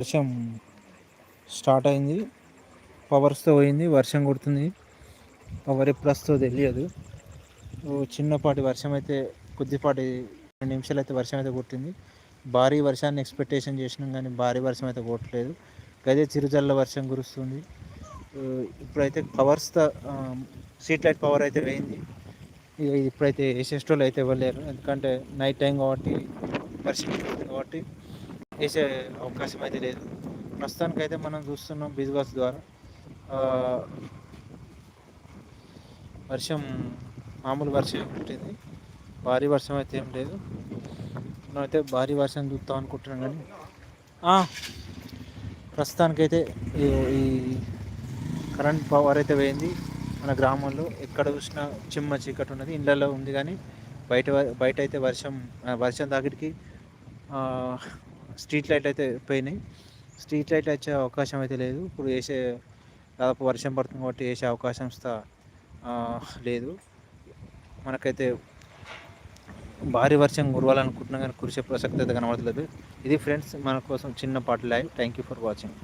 వర్షం స్టార్ట్ అయింది. పవర్స్తో పోయింది వర్షం కొడుతుంది. పవర్ ఎప్పుడు వస్తుందో తెలియదు. చిన్నపాటి వర్షం అయితే కొద్దిపాటి రెండు నిమిషాలు అయితే వర్షం అయితే కొట్టింది. భారీ వర్షాన్ని ఎక్స్పెక్టేషన్ చేసినాం కానీ భారీ వర్షం అయితే కొట్టలేదు. గదే చిరుజల్ల వర్షం కురుస్తుంది. ఇప్పుడైతే పవర్స్తో స్ట్రీట్ లైట్ పవర్ అయితే వేయింది ఇక ఇప్పుడైతే వేసేటోళ్ళు అయితే ఇవ్వలేరు. ఎందుకంటే నైట్ టైం కాబట్టి వర్షం కాబట్టి వేసే అవకాశం అయితే లేదు. ప్రస్తుతానికైతే మనం చూస్తున్నాం బిజినెస్ ద్వారా. వర్షం మామూలు వర్షం ఉంటుంది భారీ వర్షం అయితే ఏం లేదు. అయితే భారీ వర్షం చూద్దాం అనుకుంటున్నాం కానీ ప్రస్తుతానికైతే ఈ కరెంట్ పవర్ అయితే పోయింది మన గ్రామంలో. ఎక్కడ చూసినా చిమ్మ చీకటి ఉన్నది. ఇళ్ళల్లో ఉంది కానీ బయట బయట అయితే వర్షం వర్షం దగ్గరికి స్ట్రీట్ లైట్ అయితే పోయినాయి. స్ట్రీట్ లైట్ వచ్చే అవకాశం అయితే లేదు. ఇప్పుడు వేసే దాదాపు వర్షం పడుతుంది కాబట్టి వేసే అవకాశం లేదు. మనకైతే భారీ వర్షం కురవాలనుకుంటున్నా కానీ కురిసే ప్రసక్తి అయితే కనబడలేదు ఇది ఫ్రెండ్స్ మన కోసం చిన్న పాటలు. Thank you for watching.